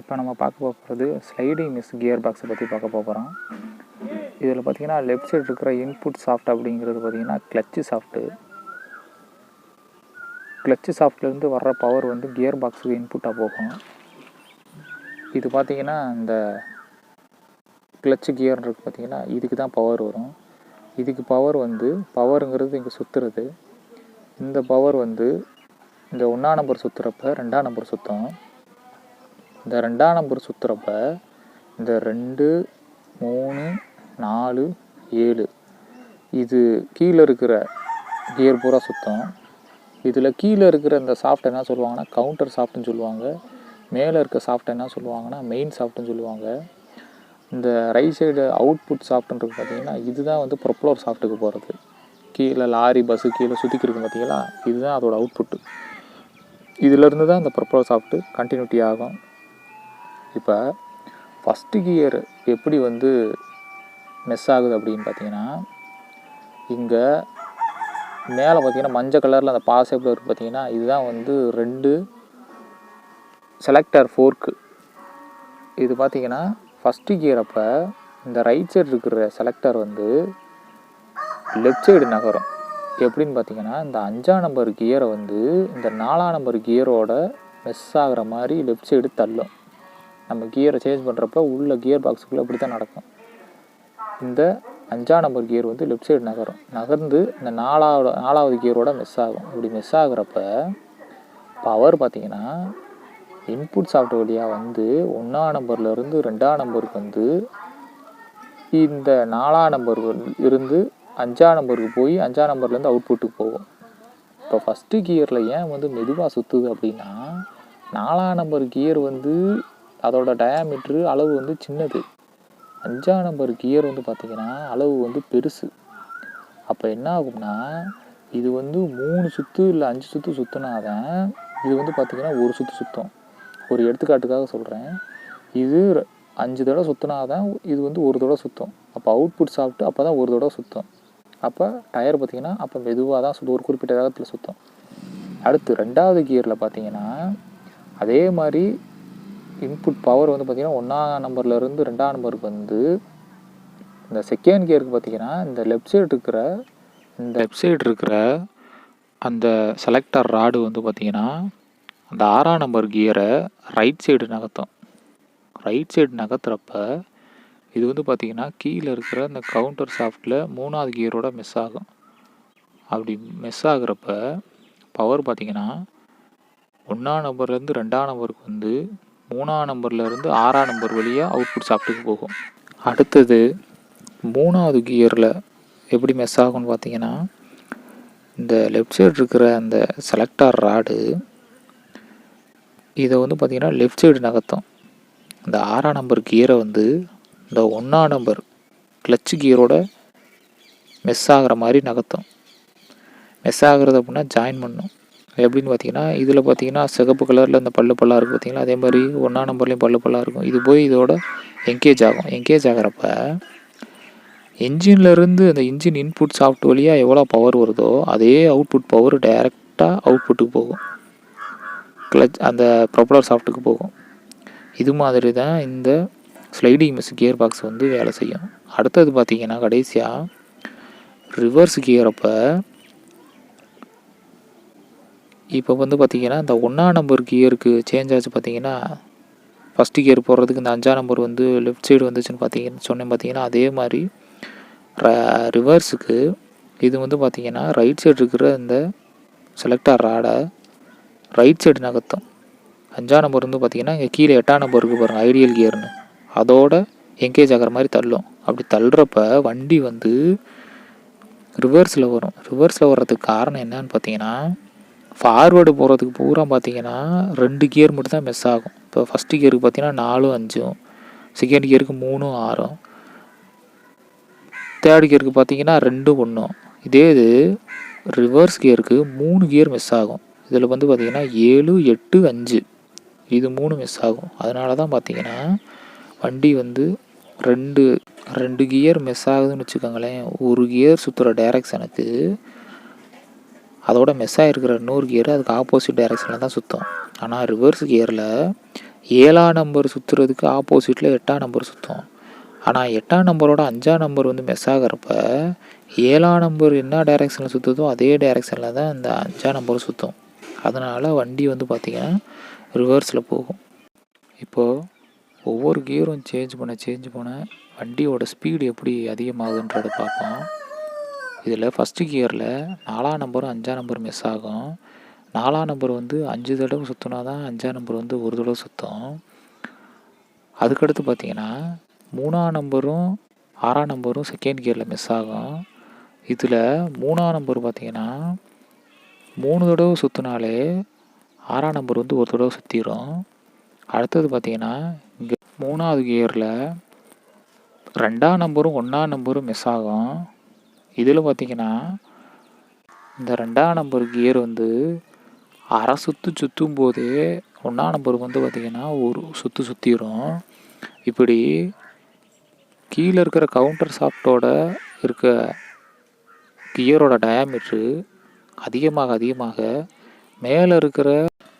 இப்போ நம்ம பார்க்க போகிறது ஸ்லைடிங் மிஸ் கியர் பாக்ஸை பற்றி பார்க்க போகிறோம் இதில் பார்த்தீங்கன்னா லெஃப்ட் சைடு இருக்கிற இன்புட் சாஃப்ட் அப்படிங்கிறது பார்த்தீங்கன்னா கிளச்சு சாஃப்ட்டு கிளச்சு சாஃப்ட்லேருந்து வர்ற பவர் வந்து கியர் பாக்ஸுக்கு இன்புட்டாக போகும். இது பார்த்தீங்கன்னா இந்த கிளச்சு கியர் பார்த்திங்கன்னா இதுக்கு தான் பவர் வரும். இதுக்கு பவர் வந்து பவருங்கிறது இங்கே சுற்றுறது இந்த பவர் வந்து இந்த ஒன்றா நம்பர் சுற்றுறப்ப ரெண்டாம் நம்பர் சுற்றும் இந்த ரெண்டாம் நம்பர் சுற்றுறப்ப இந்த ரெண்டு மூணு நாலு ஏழு. இது கீழே இருக்கிற கியர் பூரா சுத்தம் இதில் கீழே இருக்கிற இந்த சாஃப்ட் என்ன சொல்லுவாங்கன்னா கவுண்டர் சாஃப்ட்னு சொல்லுவாங்க. மேலே இருக்க சாஃப்ட் என்ன சொல்லுவாங்கன்னா மெயின் சாஃப்ட்னு சொல்லுவாங்க. இந்த ரைட் சைடு அவுட்புட் சாஃப்ட்ன்றது பார்த்திங்கன்னா இதுதான் வந்து ப்ரொப்ளோர் சாஃப்ட்டுக்கு போகிறது கீழே லாரி பஸ்ஸு கீழே சுற்றிக்கிருக்கு பார்த்தீங்களா இதுதான் அதோடய அவுட்புட்டு இதிலேருந்து தான் இந்த ப்ரொப்ளோர் சாஃப்ட்டு கண்டினியூட்டி ஆகும். இப்போ ஃபஸ்ட்டு கியர் எப்படி வந்து மிஸ் ஆகுது அப்படின்னு பார்த்தீங்கன்னா இங்கே மேலே பார்த்தீங்கன்னா மஞ்சள் கலரில் அந்த பாசேப்பில் இருக்குது பார்த்தீங்கன்னா இதுதான் வந்து ரெண்டு செலக்டர் ஃபோர்க்கு இது பார்த்தீங்கன்னா ஃபஸ்ட்டு கியர் அப்போ இந்த ரைட் சைடு இருக்கிற செலக்டர் வந்து லெஃப்ட் சைடு நகரும். எப்படின்னு பார்த்தீங்கன்னா இந்த அஞ்சாம் நம்பர் கியரை வந்து இந்த நாலாம் நம்பர் கியரோட மிஸ் ஆகிற மாதிரி லெஃப்ட் சைடு தள்ளும். நம்ம கியரை சேஞ்ச் பண்ணுறப்ப உள்ள கியர் பாக்ஸுக்குள்ளே இப்படி தான் நடக்கும். இந்த அஞ்சாம் நம்பர் கியர் வந்து லெஃப்ட் சைடு நகரும். நகர்ந்து இந்த நாலாவது நாலாவது கியரோட மிஸ் ஆகும். இப்படி மிஸ் ஆகுறப்ப பவர் பார்த்திங்கன்னா இன்புட் சாஃப்ட் வழியாக வந்து ஒன்றாம் நம்பர்லேருந்து ரெண்டாம் நம்பருக்கு வந்து இந்த நாலாம் நம்பர் இருந்து அஞ்சாம் நம்பருக்கு போய் அஞ்சாம் நம்பர்லேருந்து அவுட்புட்டுக்கு போகும். இப்போ ஃபஸ்ட்டு கியரில் ஏன் வந்து மெதுவாக சுற்றுது அப்படின்னா நாலாம் நம்பர் கியர் வந்து அதோட டயாமீட்ரு அளவு வந்து சின்னது. அஞ்சாம் நம்பர் கியர் வந்து பார்த்திங்கன்னா அளவு வந்து பெருசு. அப்போ என்ன ஆகும்னா இது வந்து மூணு சுற்று இல்லை அஞ்சு சுற்று சுற்றினாதான் இது வந்து பார்த்திங்கன்னா ஒரு சுற்று சுத்தம். ஒரு எடுத்துக்காட்டுக்காக சொல்கிறேன் இது அஞ்சு தடவை சுற்றினாதான் இது வந்து ஒரு தடவை சுத்தம். அப்போ அவுட்புட் சாப்பிட்டு அப்போ தான் ஒரு தடவை சுத்தம். அப்போ டயர் பார்த்திங்கன்னா அப்போ மெதுவாக தான் சுத்தம். ஒரு குறிப்பிட்ட வேகத்தில் சுத்தம். அடுத்து ரெண்டாவது கியரில் பார்த்தீங்கன்னா அதே மாதிரி இன்புட் பவர் வந்து பார்த்திங்கன்னா ஒன்றாம் நம்பர்லேருந்து ரெண்டாம் நம்பருக்கு வந்து இந்த செகண்ட் கியருக்கு பார்த்திங்கன்னா இந்த லெஃப்ட் சைடு இருக்கிற இந்த லெஃப்ட் சைடு இருக்கிற அந்த செலக்டர் ராடு வந்து பார்த்திங்கன்னா அந்த ஆறாம் நம்பர் கியரை ரைட் சைடு நகர்த்தும். ரைட் சைடு நகர்த்துறப்ப இது வந்து பார்த்திங்கன்னா கீழே இருக்கிற அந்த கவுண்டர் சாஃப்டில் மூணாவது கியரோட மிஸ் ஆகும். அப்படி மிஸ் ஆகுறப்ப பவர் பார்த்திங்கன்னா ஒன்றாம் நம்பர்லேருந்து ரெண்டாம் நம்பருக்கு வந்து மூணாம் நம்பர்லேருந்து ஆறாம் நம்பர் வழியாக அவுட்புட் சாஃப்ட்டுக்கு போகும். அடுத்தது மூணாவது கியரில் எப்படி மெஸ் ஆகும்னு பார்த்தீங்கன்னா இந்த லெஃப்ட் சைடு இருக்கிற அந்த செலக்டார் ராடு இதை வந்து பார்த்திங்கன்னா லெஃப்ட் சைடு நகர்த்தும். இந்த ஆறாம் நம்பர் கியரை வந்து இந்த ஒன்றாம் நம்பர் கிளச்சு கியரோட மிஸ் ஆகிற மாதிரி நகர்த்தும். மிஸ் ஆகுறது அப்படின்னா ஜாயின் பண்ணும். எப்படின்னு பார்த்தீங்கன்னா இதில் பார்த்தீங்கன்னா சிகப்பு கலரில் இந்த பல்லு பல்லாக இருக்குது பார்த்தீங்களா? அதே மாதிரி ஒன்றா நம்பர்லேயும் பல்லு பல்லாக இருக்கும். இது போய் இதோட என்கேஜ் ஆகும். என்கேஜ் ஆகிறப்ப இன்ஜின்லேருந்து அந்த இன்ஜின் இன்புட் சாஃப்ட் வழியாக எவ்வளோ பவர் வருதோ அதே அவுட்புட் பவர் டைரெக்டாக அவுட்புட்டுக்கு போகும். கிளச் அந்த ப்ரொப்பலர் சாஃப்ட்டுக்கு போகும். இது மாதிரி தான் இந்த ஸ்லைடிங் மிஸ் கியர் பாக்ஸ் வந்து வேலை செய்யும். அடுத்தது பார்த்தீங்கன்னா கடைசியாக ரிவர்ஸ் கியரப்போ இப்போ வந்து பார்த்திங்கன்னா இந்த ஒன்றாம் நம்பர் கியருக்கு சேஞ்ச் ஆச்சு பார்த்தீங்கன்னா ஃபஸ்ட்டு கியர் போடுறதுக்கு இந்த அஞ்சாம் நம்பர் வந்து லெஃப்ட் சைடு வந்துச்சுன்னு பார்த்தீங்கன்னு சொன்னேன் பார்த்தீங்கன்னா அதே மாதிரி ரிவர்ஸுக்கு இது வந்து பார்த்திங்கன்னா ரைட் சைடு இருக்கிற இந்த செலக்டார் ராடை ரைட் சைடு நகர்த்தும். அஞ்சாம் நம்பர் வந்து பார்த்திங்கன்னா இங்கே கீழே எட்டாம் நம்பர் இருக்குது பாருங்கள் ஐடியல் கியர்னு அதோட என்கேஜ் ஆகிற மாதிரி தள்ளும். அப்படி தள்ளுறப்ப வண்டி வந்து ரிவர்ஸில் வரும். ரிவர்ஸில் வர்றதுக்கு காரணம் என்னன்னு பார்த்தீங்கன்னா ஃபார்வேர்டு போகிறதுக்கு பூரா பார்த்தீங்கன்னா ரெண்டு கியர் மட்டும் தான் மிஸ் ஆகும். இப்போ ஃபஸ்ட்டு கியருக்கு பார்த்தீங்கன்னா நாலும் அஞ்சும் செகண்ட் கியருக்கு மூணும் ஆறும் தேர்ட் கியருக்கு பார்த்தீங்கன்னா ரெண்டு ஒன்றும் இதே இது ரிவர்ஸ் கியருக்கு மூணு கியர் மிஸ் ஆகும். இதில் வந்து பார்த்திங்கன்னா ஏழு எட்டு அஞ்சு இது மூணு மிஸ் ஆகும். அதனால தான் பார்த்தீங்கன்னா வண்டி வந்து ரெண்டு ரெண்டு கியர் மிஸ் ஆகுதுன்னு வச்சுக்கோங்களேன். ஒரு கியர் சுற்றுற டேரக்ஷனுக்கு அதோட மெஸ்ஸாக ஆகிருக்கிற நூறு கியர் அதுக்கு ஆப்போசிட் டைரக்ஷனில் தான் சுற்றும் ஆனால் ரிவர்ஸ் கியரில் ஏழாம் நம்பர் சுற்றுறதுக்கு ஆப்போசிட்டில் எட்டாம் நம்பர் சுற்றும் ஆனால் எட்டாம் நம்பரோட அஞ்சாம் நம்பர் வந்து மெஸ் ஆகிறப்ப ஏழாம் நம்பர் என்ன டைரெக்ஷனில் சுற்றுதோ அதே டைரெக்ஷனில் தான் இந்த அஞ்சாம் நம்பர் சுற்றும் அதனால் வண்டி வந்து பார்த்திங்கன்னா ரிவர்ஸில் போகும். இப்போது ஒவ்வொரு கியரும் சேஞ்ச் பண்ண சேஞ்ச் பண்ண வண்டியோட ஸ்பீடு எப்படி அதிகமாகுன்றதை பார்ப்போம். இதில் ஃபஸ்ட்டு கியரில் நாலாம் நம்பரும் அஞ்சாம் நம்பர் மிஸ் ஆகும். நாலாம் நம்பர் வந்து அஞ்சு தடவை சுற்றினா தான் அஞ்சாம் நம்பர் வந்து ஒரு தடவை சுற்றும் அதுக்கடுத்து பார்த்தீங்கன்னா மூணாம் நம்பரும் ஆறாம் நம்பரும் செகண்ட் கியரில் மிஸ் ஆகும். இதில் மூணாம் நம்பர் பார்த்தீங்கன்னா மூணு தடவை சுற்றினாலே ஆறாம் நம்பர் வந்து ஒரு தடவை சுற்றிடும் அடுத்தது பார்த்தீங்கன்னா இங்கே மூணாவது கியரில் ரெண்டாம் நம்பரும் ஒன்றாம் நம்பரும் மிஸ் ஆகும். இதில் பார்த்தீங்கன்னா இந்த ரெண்டாம் நம்பர் கியர் வந்து அரை சுற்று சுற்றும் போதே ஒன்றாம் நம்பருக்கு வந்து பார்த்திங்கன்னா ஒரு சுற்று சுற்றிடும் இப்படி கீழே இருக்கிற கவுண்டர் சாஃப்டோட இருக்க கியரோட டயாமீட்ரு அதிகமாக அதிகமாக மேலே இருக்கிற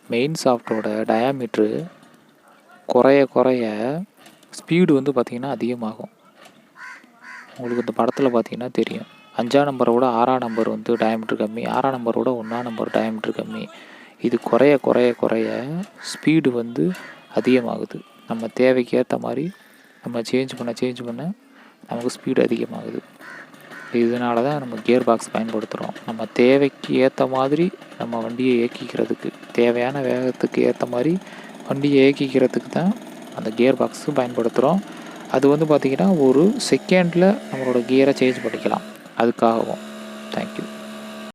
மெயின் சாஃப்டோட டயாமீட்ரு குறைய குறைய ஸ்பீடு வந்து பார்த்திங்கன்னா அதிகமாகும். உங்களுக்கு இந்த படத்தில் பார்த்திங்கன்னா தெரியும். அஞ்சாம் நம்பரை விட ஆறாம் நம்பர் வந்து டயமீட்டர் கம்மி ஆறாம் நம்பரை விட ஒன்றாம் நம்பர் டயமீட்டர் கம்மி. இது குறைய குறைய குறைய ஸ்பீடு வந்து அதிகமாகுது. நம்ம தேவைக்கு ஏற்ற மாதிரி நம்ம சேஞ்ச் பண்ண சேஞ்ச் பண்ண நமக்கு ஸ்பீடு அதிகமாகுது. இதனால தான் நம்ம கியர் பாக்ஸ் பயன்படுத்துகிறோம் நம்ம தேவைக்கு ஏற்ற மாதிரி நம்ம வண்டியை இயக்கிக்கிறதுக்கு தேவையான வேகத்துக்கு ஏற்ற மாதிரி வண்டியை இயக்கிக்கிறதுக்கு தான் அந்த கியர் பாக்ஸு பயன்படுத்துகிறோம் அது வந்து பார்த்திங்கன்னா ஒரு செகண்டில் நம்மளோட கியரை சேஞ்ச் பண்ணிக்கலாம். அதுக்காகவும். தேங்க்யூ